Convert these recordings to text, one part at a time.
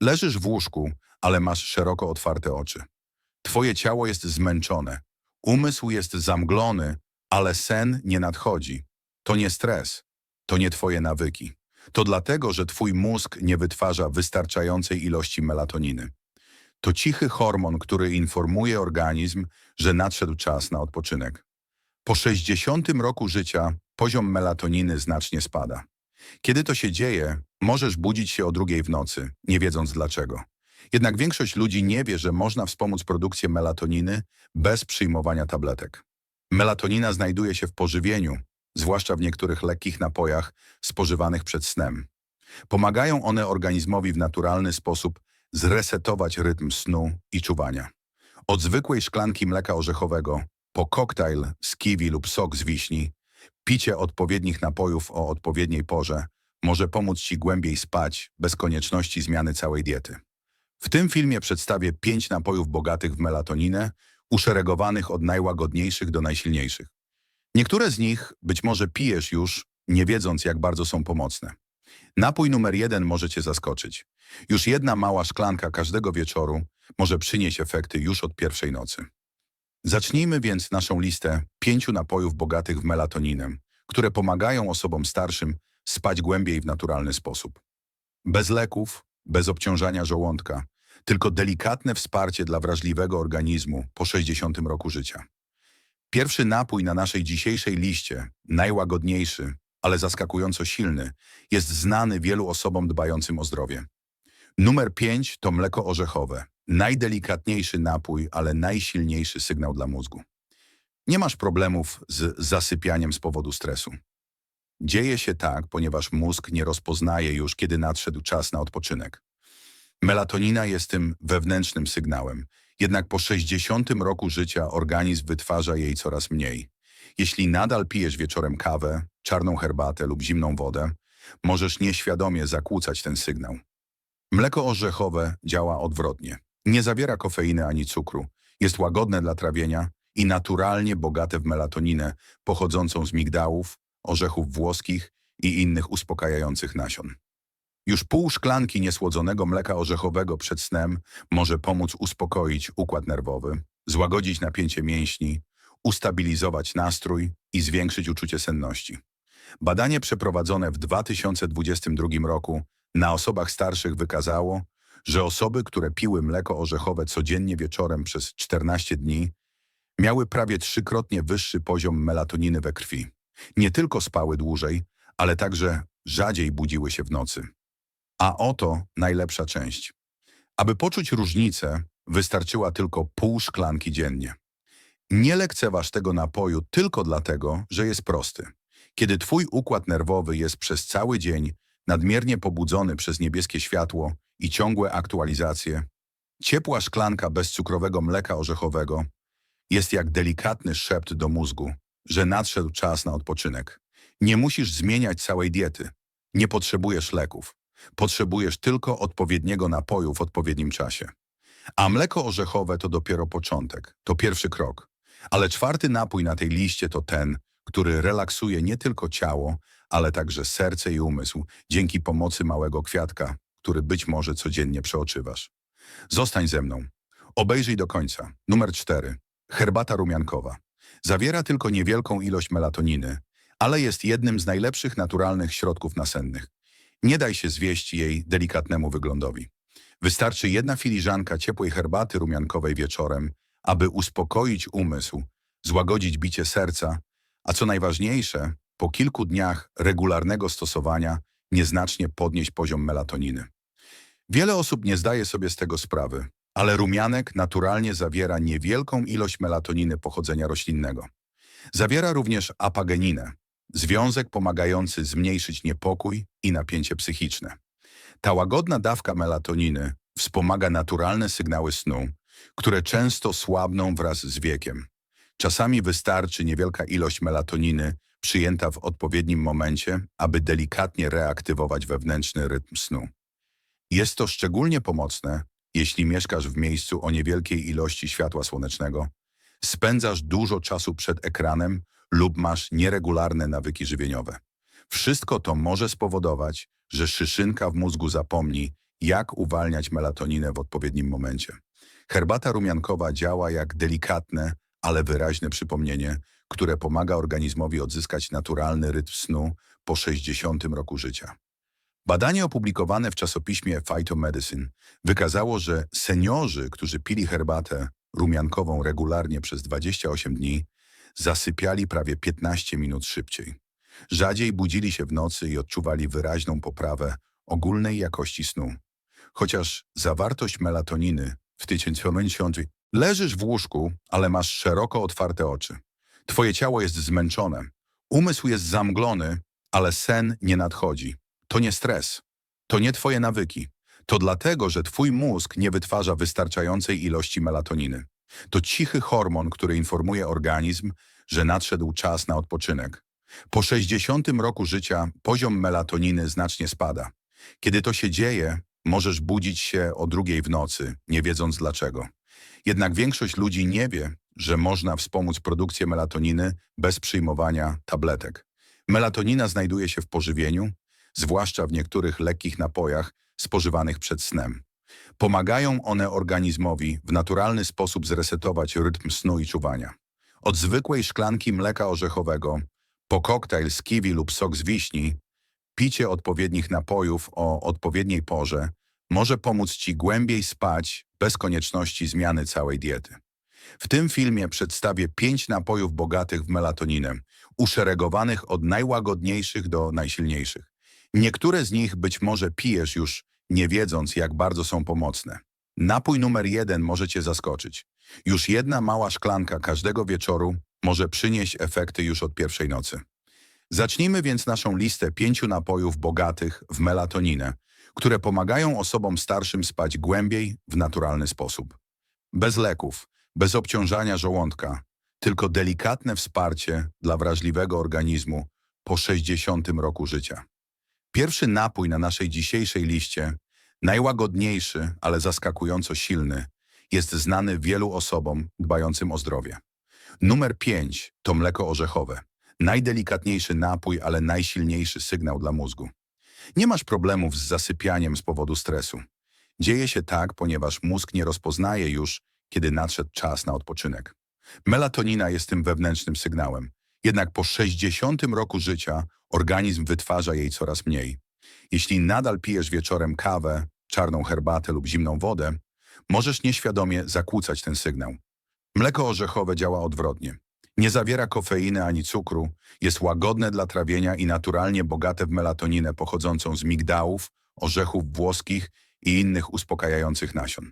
Leżysz w łóżku, ale masz szeroko otwarte oczy. Twoje ciało jest zmęczone, umysł jest zamglony, ale sen nie nadchodzi. To nie stres, to nie twoje nawyki. To dlatego, że twój mózg nie wytwarza wystarczającej ilości melatoniny. To cichy hormon, który informuje organizm, że nadszedł czas na odpoczynek. Po 60 roku życia poziom melatoniny znacznie spada. Kiedy to się dzieje, możesz budzić się o drugiej w nocy, nie wiedząc dlaczego. Jednak większość ludzi nie wie, że można wspomóc produkcję melatoniny bez przyjmowania tabletek. Melatonina znajduje się w pożywieniu, zwłaszcza w niektórych lekkich napojach spożywanych przed snem. Pomagają one organizmowi w naturalny sposób zresetować rytm snu i czuwania. Od zwykłej szklanki mleka orzechowego po koktajl z kiwi lub sok z wiśni, picie odpowiednich napojów o odpowiedniej porze może pomóc Ci głębiej spać bez konieczności zmiany całej diety. W tym filmie przedstawię pięć napojów bogatych w melatoninę, uszeregowanych od najłagodniejszych do najsilniejszych. Niektóre z nich być może pijesz już, nie wiedząc jak bardzo są pomocne. Napój numer jeden może Cię zaskoczyć. Już jedna mała szklanka każdego wieczoru może przynieść efekty już od pierwszej nocy. Zacznijmy więc naszą listę pięciu napojów bogatych w melatoninę, które pomagają osobom starszym spać głębiej w naturalny sposób. Bez leków, bez obciążania żołądka, tylko delikatne wsparcie dla wrażliwego organizmu po 60 roku życia. Pierwszy napój na naszej dzisiejszej liście, najłagodniejszy, ale zaskakująco silny, jest znany wielu osobom dbającym o zdrowie. Numer 5 to mleko orzechowe. Najdelikatniejszy napój, ale najsilniejszy sygnał dla mózgu. Nie masz problemów z zasypianiem z powodu stresu. Dzieje się tak, ponieważ mózg nie rozpoznaje już, kiedy nadszedł czas na odpoczynek. Melatonina jest tym wewnętrznym sygnałem, jednak po 60 roku życia organizm wytwarza jej coraz mniej. Jeśli nadal pijesz wieczorem kawę, czarną herbatę lub zimną wodę, możesz nieświadomie zakłócać ten sygnał. Mleko orzechowe działa odwrotnie. Nie zawiera kofeiny ani cukru. Jest łagodne dla trawienia i naturalnie bogate w melatoninę pochodzącą z migdałów, orzechów włoskich i innych uspokajających nasion. Już pół szklanki niesłodzonego mleka orzechowego przed snem może pomóc uspokoić układ nerwowy, złagodzić napięcie mięśni, ustabilizować nastrój i zwiększyć uczucie senności. Badanie przeprowadzone w 2022 roku na osobach starszych wykazało, że osoby, które piły mleko orzechowe codziennie wieczorem przez 14 dni, miały prawie trzykrotnie wyższy poziom melatoniny we krwi. Nie tylko spały dłużej, ale także rzadziej budziły się w nocy. A oto najlepsza część. Aby poczuć różnicę, wystarczyła tylko pół szklanki dziennie. Nie lekceważ tego napoju tylko dlatego, że jest prosty. Kiedy twój układ nerwowy jest przez cały dzień nadmiernie pobudzony przez niebieskie światło i ciągłe aktualizacje, ciepła szklanka bezcukrowego mleka orzechowego jest jak delikatny szept do mózgu, że nadszedł czas na odpoczynek. Nie musisz zmieniać całej diety. Nie potrzebujesz leków. Potrzebujesz tylko odpowiedniego napoju w odpowiednim czasie. A mleko orzechowe to dopiero początek, to pierwszy krok. Ale czwarty napój na tej liście to ten, który relaksuje nie tylko ciało, ale także serce i umysł dzięki pomocy małego kwiatka, który być może codziennie przeoczywasz. Zostań ze mną. Obejrzyj do końca. Numer 4. Herbata rumiankowa. Zawiera tylko niewielką ilość melatoniny, ale jest jednym z najlepszych naturalnych środków nasennych. Nie daj się zwieść jej delikatnemu wyglądowi. Wystarczy jedna filiżanka ciepłej herbaty rumiankowej wieczorem, aby uspokoić umysł, złagodzić bicie serca, a co najważniejsze, po kilku dniach regularnego stosowania nieznacznie podnieść poziom melatoniny. Wiele osób nie zdaje sobie z tego sprawy, ale rumianek naturalnie zawiera niewielką ilość melatoniny pochodzenia roślinnego. Zawiera również apageninę, związek pomagający zmniejszyć niepokój i napięcie psychiczne. Ta łagodna dawka melatoniny wspomaga naturalne sygnały snu, które często słabną wraz z wiekiem. Czasami wystarczy niewielka ilość melatoniny przyjęta w odpowiednim momencie, aby delikatnie reaktywować wewnętrzny rytm snu. Jest to szczególnie pomocne, jeśli mieszkasz w miejscu o niewielkiej ilości światła słonecznego, spędzasz dużo czasu przed ekranem lub masz nieregularne nawyki żywieniowe. Wszystko to może spowodować, że szyszynka w mózgu zapomni, jak uwalniać melatoninę w odpowiednim momencie. Herbata rumiankowa działa jak delikatne, ale wyraźne przypomnienie, które pomaga organizmowi odzyskać naturalny rytm snu po 60 roku życia. Badanie opublikowane w czasopiśmie Phytomedicine wykazało, że seniorzy, którzy pili herbatę rumiankową regularnie przez 28 dni, zasypiali prawie 15 minut szybciej. Rzadziej budzili się w nocy i odczuwali wyraźną poprawę ogólnej jakości snu. Chociaż zawartość melatoniny w tysiącu leżysz w łóżku, ale masz szeroko otwarte oczy. Twoje ciało jest zmęczone, umysł jest zamglony, ale sen nie nadchodzi. To nie stres, to nie twoje nawyki. To dlatego, że twój mózg nie wytwarza wystarczającej ilości melatoniny. To cichy hormon, który informuje organizm, że nadszedł czas na odpoczynek. Po 60 roku życia poziom melatoniny znacznie spada. Kiedy to się dzieje, możesz budzić się o drugiej w nocy, nie wiedząc dlaczego. Jednak większość ludzi nie wie, że można wspomóc produkcję melatoniny bez przyjmowania tabletek. Melatonina znajduje się w pożywieniu, zwłaszcza w niektórych lekkich napojach spożywanych przed snem. Pomagają one organizmowi w naturalny sposób zresetować rytm snu i czuwania. Od zwykłej szklanki mleka orzechowego po koktajl z kiwi lub sok z wiśni, picie odpowiednich napojów o odpowiedniej porze może pomóc Ci głębiej spać bez konieczności zmiany całej diety. W tym filmie przedstawię pięć napojów bogatych w melatoninę, uszeregowanych od najłagodniejszych do najsilniejszych. Niektóre z nich być może pijesz już nie wiedząc, jak bardzo są pomocne. Napój numer jeden może Cię zaskoczyć. Już jedna mała szklanka każdego wieczoru może przynieść efekty już od pierwszej nocy. Zacznijmy więc naszą listę pięciu napojów bogatych w melatoninę, które pomagają osobom starszym spać głębiej w naturalny sposób. Bez leków, bez obciążania żołądka, tylko delikatne wsparcie dla wrażliwego organizmu po 60 roku życia. Pierwszy napój na naszej dzisiejszej liście, najłagodniejszy, ale zaskakująco silny, jest znany wielu osobom dbającym o zdrowie. Numer 5 to mleko orzechowe. Najdelikatniejszy napój, ale najsilniejszy sygnał dla mózgu. Nie masz problemów z zasypianiem z powodu stresu. Dzieje się tak, ponieważ mózg nie rozpoznaje już, kiedy nadszedł czas na odpoczynek. Melatonina jest tym wewnętrznym sygnałem. Jednak po 60 roku życia organizm wytwarza jej coraz mniej. Jeśli nadal pijesz wieczorem kawę, czarną herbatę lub zimną wodę, możesz nieświadomie zakłócać ten sygnał. Mleko orzechowe działa odwrotnie. Nie zawiera kofeiny ani cukru, jest łagodne dla trawienia i naturalnie bogate w melatoninę pochodzącą z migdałów, orzechów włoskich i innych uspokajających nasion.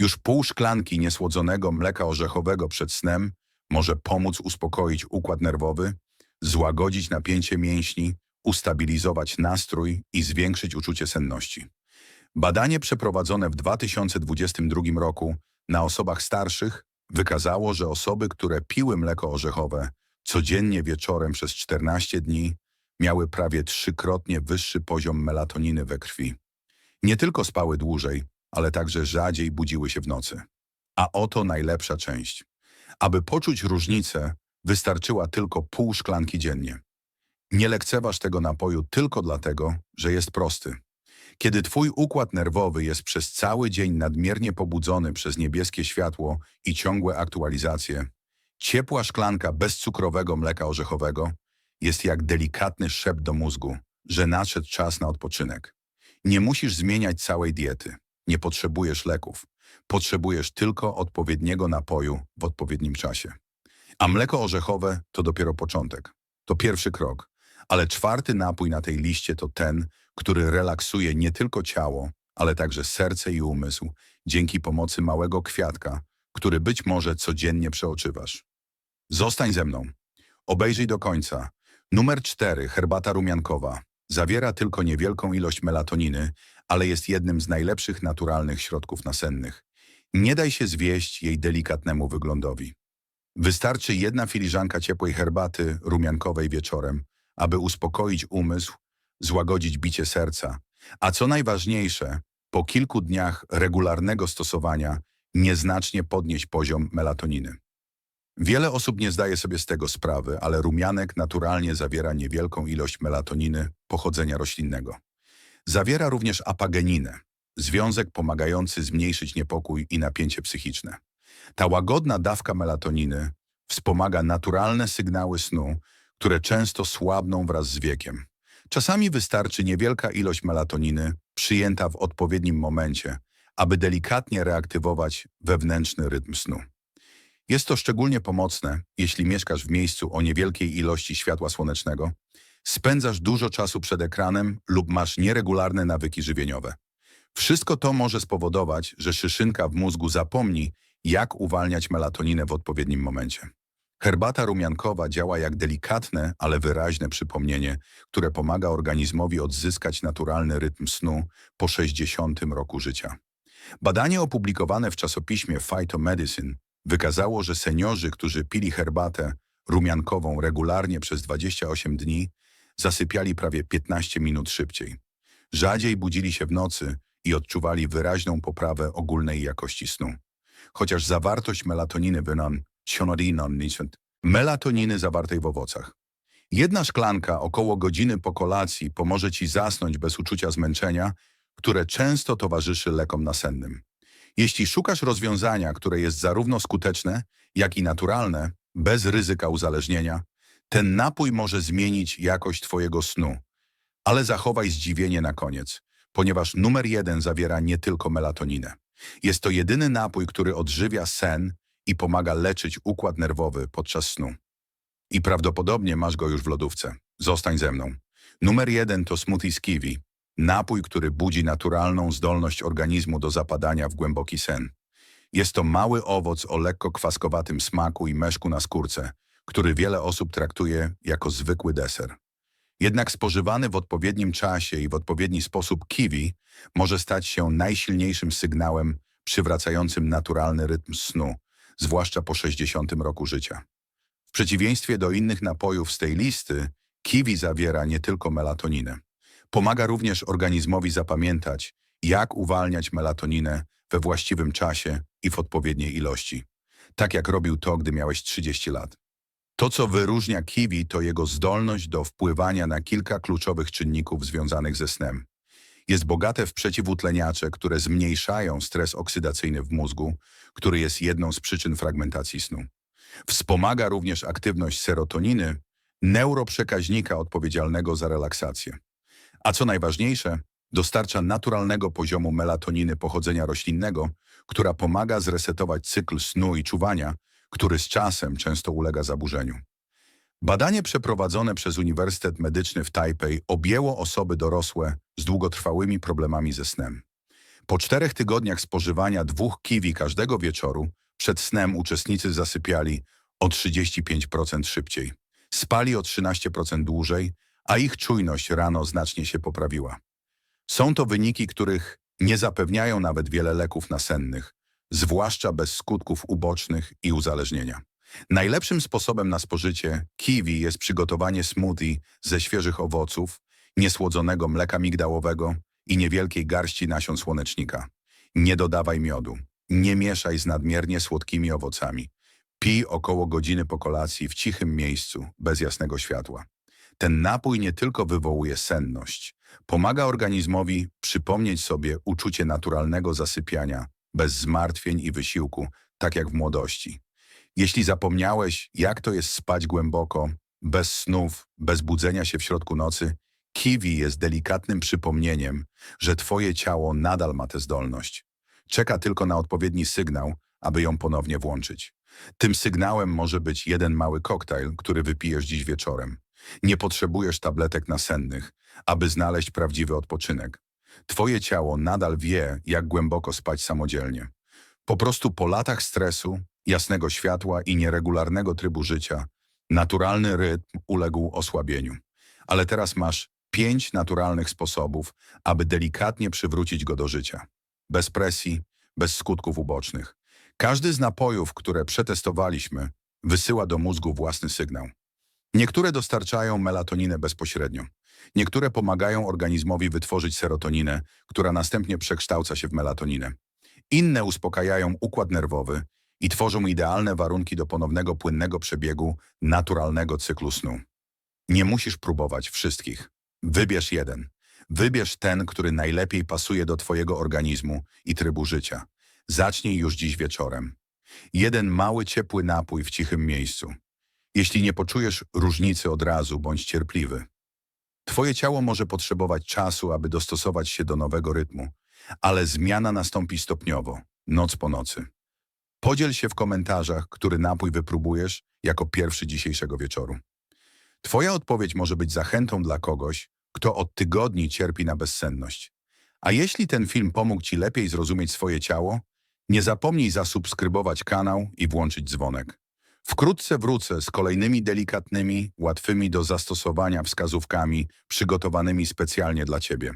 Już pół szklanki niesłodzonego mleka orzechowego przed snem może pomóc uspokoić układ nerwowy, złagodzić napięcie mięśni, ustabilizować nastrój i zwiększyć uczucie senności. Badanie przeprowadzone w 2022 roku na osobach starszych wykazało, że osoby, które piły mleko orzechowe codziennie wieczorem przez 14 dni, miały prawie trzykrotnie wyższy poziom melatoniny we krwi. Nie tylko spały dłużej, ale także rzadziej budziły się w nocy. A oto najlepsza część. Aby poczuć różnicę, wystarczyła tylko pół szklanki dziennie. Nie lekceważ tego napoju tylko dlatego, że jest prosty. Kiedy twój układ nerwowy jest przez cały dzień nadmiernie pobudzony przez niebieskie światło i ciągłe aktualizacje, ciepła szklanka bezcukrowego mleka orzechowego jest jak delikatny szept do mózgu, że nadszedł czas na odpoczynek. Nie musisz zmieniać całej diety, nie potrzebujesz leków, potrzebujesz tylko odpowiedniego napoju w odpowiednim czasie. A mleko orzechowe to dopiero początek, to pierwszy krok, ale czwarty napój na tej liście to ten, który relaksuje nie tylko ciało, ale także serce i umysł dzięki pomocy małego kwiatka, który być może codziennie przeoczywasz. Zostań ze mną. Obejrzyj do końca. Numer 4, herbata rumiankowa. Zawiera tylko niewielką ilość melatoniny, ale jest jednym z najlepszych naturalnych środków nasennych. Nie daj się zwieść jej delikatnemu wyglądowi. Wystarczy jedna filiżanka ciepłej herbaty rumiankowej wieczorem, aby uspokoić umysł, złagodzić bicie serca, a co najważniejsze, po kilku dniach regularnego stosowania nieznacznie podnieść poziom melatoniny. Wiele osób nie zdaje sobie z tego sprawy, ale rumianek naturalnie zawiera niewielką ilość melatoniny pochodzenia roślinnego. Zawiera również apageninę, związek pomagający zmniejszyć niepokój i napięcie psychiczne. Ta łagodna dawka melatoniny wspomaga naturalne sygnały snu, które często słabną wraz z wiekiem. Czasami wystarczy niewielka ilość melatoniny przyjęta w odpowiednim momencie, aby delikatnie reaktywować wewnętrzny rytm snu. Jest to szczególnie pomocne, jeśli mieszkasz w miejscu o niewielkiej ilości światła słonecznego, spędzasz dużo czasu przed ekranem lub masz nieregularne nawyki żywieniowe. Wszystko to może spowodować, że szyszynka w mózgu zapomni, jak uwalniać melatoninę w odpowiednim momencie. Herbata rumiankowa działa jak delikatne, ale wyraźne przypomnienie, które pomaga organizmowi odzyskać naturalny rytm snu po 60 roku życia. Badanie opublikowane w czasopiśmie Phytomedicine wykazało, że seniorzy, którzy pili herbatę rumiankową regularnie przez 28 dni, zasypiali prawie 15 minut szybciej. Rzadziej budzili się w nocy i odczuwali wyraźną poprawę ogólnej jakości snu. Chociaż zawartość melatoniny wynon melatoniny zawartej w owocach. Jedna szklanka około godziny po kolacji pomoże Ci zasnąć bez uczucia zmęczenia, które często towarzyszy lekom nasennym. Jeśli szukasz rozwiązania, które jest zarówno skuteczne, jak i naturalne, bez ryzyka uzależnienia, ten napój może zmienić jakość Twojego snu. Ale zachowaj zdziwienie na koniec, ponieważ numer jeden zawiera nie tylko melatoninę. Jest to jedyny napój, który odżywia sen i pomaga leczyć układ nerwowy podczas snu. I prawdopodobnie masz go już w lodówce. Zostań ze mną. Numer jeden to smoothie z kiwi. Napój, który budzi naturalną zdolność organizmu do zapadania w głęboki sen. Jest to mały owoc o lekko kwaskowatym smaku i meszku na skórce, który wiele osób traktuje jako zwykły deser. Jednak spożywany w odpowiednim czasie i w odpowiedni sposób kiwi może stać się najsilniejszym sygnałem przywracającym naturalny rytm snu, zwłaszcza po 60 roku życia. W przeciwieństwie do innych napojów z tej listy, kiwi zawiera nie tylko melatoninę. Pomaga również organizmowi zapamiętać, jak uwalniać melatoninę we właściwym czasie i w odpowiedniej ilości. Tak jak robił to, gdy miałeś 30 lat. To, co wyróżnia kiwi, to jego zdolność do wpływania na kilka kluczowych czynników związanych ze snem. Jest bogate w przeciwutleniacze, które zmniejszają stres oksydacyjny w mózgu, który jest jedną z przyczyn fragmentacji snu. Wspomaga również aktywność serotoniny, neuroprzekaźnika odpowiedzialnego za relaksację. A co najważniejsze, dostarcza naturalnego poziomu melatoniny pochodzenia roślinnego, która pomaga zresetować cykl snu i czuwania, który z czasem często ulega zaburzeniu. Badanie przeprowadzone przez Uniwersytet Medyczny w Tajpej objęło osoby dorosłe z długotrwałymi problemami ze snem. Po czterech tygodniach spożywania dwóch kiwi każdego wieczoru, przed snem uczestnicy zasypiali o 35% szybciej, spali o 13% dłużej, a ich czujność rano znacznie się poprawiła. Są to wyniki, których nie zapewniają nawet wiele leków nasennych, zwłaszcza bez skutków ubocznych i uzależnienia. Najlepszym sposobem na spożycie kiwi jest przygotowanie smoothie ze świeżych owoców, niesłodzonego mleka migdałowego i niewielkiej garści nasion słonecznika. Nie dodawaj miodu. Nie mieszaj z nadmiernie słodkimi owocami. Pij około godziny po kolacji w cichym miejscu, bez jasnego światła. Ten napój nie tylko wywołuje senność, pomaga organizmowi przypomnieć sobie uczucie naturalnego zasypiania, bez zmartwień i wysiłku, tak jak w młodości. Jeśli zapomniałeś, jak to jest spać głęboko, bez snów, bez budzenia się w środku nocy, kiwi jest delikatnym przypomnieniem, że twoje ciało nadal ma tę zdolność. Czeka tylko na odpowiedni sygnał, aby ją ponownie włączyć. Tym sygnałem może być jeden mały koktajl, który wypijesz dziś wieczorem. Nie potrzebujesz tabletek nasennych, aby znaleźć prawdziwy odpoczynek. Twoje ciało nadal wie, jak głęboko spać samodzielnie. Po prostu po latach stresu, jasnego światła i nieregularnego trybu życia, naturalny rytm uległ osłabieniu. Ale teraz masz pięć naturalnych sposobów, aby delikatnie przywrócić go do życia. Bez presji, bez skutków ubocznych. Każdy z napojów, które przetestowaliśmy, wysyła do mózgu własny sygnał. Niektóre dostarczają melatoninę bezpośrednio. Niektóre pomagają organizmowi wytworzyć serotoninę, która następnie przekształca się w melatoninę. Inne uspokajają układ nerwowy i tworzą idealne warunki do ponownego płynnego przebiegu naturalnego cyklu snu. Nie musisz próbować wszystkich. Wybierz jeden. Wybierz ten, który najlepiej pasuje do Twojego organizmu i trybu życia. Zacznij już dziś wieczorem. Jeden mały, ciepły napój w cichym miejscu. Jeśli nie poczujesz różnicy od razu, bądź cierpliwy. Twoje ciało może potrzebować czasu, aby dostosować się do nowego rytmu, ale zmiana nastąpi stopniowo, noc po nocy. Podziel się w komentarzach, który napój wypróbujesz jako pierwszy dzisiejszego wieczoru. Twoja odpowiedź może być zachętą dla kogoś, kto od tygodni cierpi na bezsenność. A jeśli ten film pomógł Ci lepiej zrozumieć swoje ciało, nie zapomnij zasubskrybować kanał i włączyć dzwonek. Wkrótce wrócę z kolejnymi delikatnymi, łatwymi do zastosowania wskazówkami przygotowanymi specjalnie dla Ciebie.